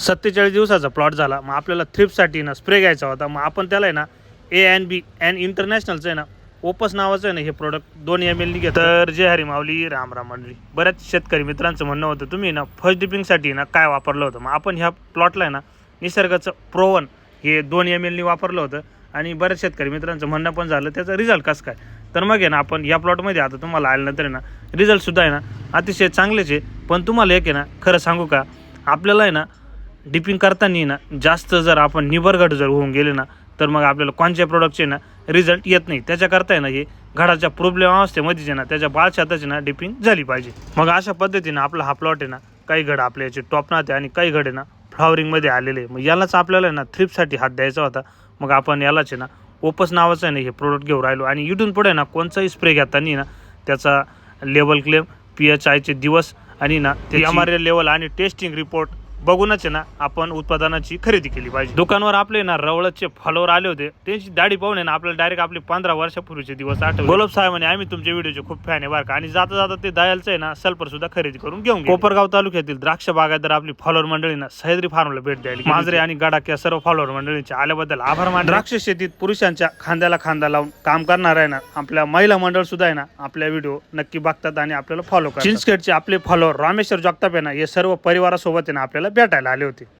सत्तेचाळीस दिवसाचा प्लॉट झाला मग आपल्याला थ्रिपसाठी ना स्प्रे घ्यायचा होता मग आपण त्याला आहे ना ए एन बी अँड इंटरनॅशनलचं आहे ना ओपस नावाचं आहे ना हे प्रोडक्ट दोन एम एलनी घेतं तर जय हरी माऊली राम राम मंडळी बऱ्याच शेतकरी मित्रांचं म्हणणं होतं तुम्ही ना फर्स्ट डिपिंगसाठी ना काय वापरलं होतं मग आपण ह्या प्लॉटला आहे ना निसर्गाचं प्रोवन हे दोन एम एलनी वापरलं होतं आणि बऱ्याच शेतकरी मित्रांचं म्हणणं पण झालं त्याचा रिझल्ट कसं काय तर मग आहे ना आपण या प्लॉटमध्ये आता तुम्हाला आल्यानंतर आहे ना रिझल्टसुद्धा आहे ना अतिशय चांगलेच आहे पण तुम्हाला एक आहे ना खरं सांगू का आपल्याला आहे ना डिपिंग करताना ना जास्त जर आपण निबरगट जर होऊन गेले ना तर मग आपल्याला कोणत्या प्रोडक्टचे ना रिझल्ट येत नाही. त्याच्याकरता आहे ना हे घडाच्या प्रॉब्लेम अवस्थेमध्येच आहे ना त्याच्या बाळशाताची ना डिपिंग झाली पाहिजे. मग अशा पद्धतीनं आपला हा प्लॉट आहे ना काही घड आपल्या याचे टॉप नाते आणि काही घड आहे ना फ्लॉवरिंगमध्ये आलेले. मग यालाच आपल्याला ना थ्रिपसाठी हात द्यायचा होता. मग आपण यालाच आहे ना ओपस नावाचं आहे ना हे प्रोडक्ट घेऊन राहिलो. आणि इथून पुढे ना कोणताही स्प्रे घेताना ना त्याचा लेवल क्लेम पी एच आयचे दिवस आणि ना ते एम आर एल लेवल आणि टेस्टिंग रिपोर्ट बघूनच आहे ना आपण उत्पादनाची खरेदी केली पाहिजे. दुकानवर आपले ना रवळतचे फॉलोवर आले होते. त्यांची दाढी पाहून ना आपल्याला डायरेक्ट आपले पंधरा वर्षापूर्वीचे दिवस आठवले. गोलब साहेब म्हणे आम्ही तुमच्या व्हिडिओचे खूप फॅन आहे बरं का? आणि जाता जाता ते दयालचं आहे ना सल्फर सुद्धा खरेदी करून घेऊन. कोपरगाव तालुक्यातील द्राक्ष बागायतदार आपली फॉलोवर मंडळी ना सह्याद्री फार्मला भेट द्यायला मांजरे आणि गडाक या सर्व फॉलोवर मंडळींचे आल्याबद्दल आभार मान द्राक्ष शेतीत पुरुषांच्या खांद्याला खांदा लावून काम करणार आहे ना आपल्या महिला मंडळ सुद्धा आहे ना आपल्या व्हिडिओ नक्की बघतात आणि आपल्याला फॉलो करतात. चिंचखेडचे आपले फॉलोवर रामेश्वर जगताप आहे ना हे सर्व परिवारासोबत आहे ना आपल्याला भेटायला आले होते.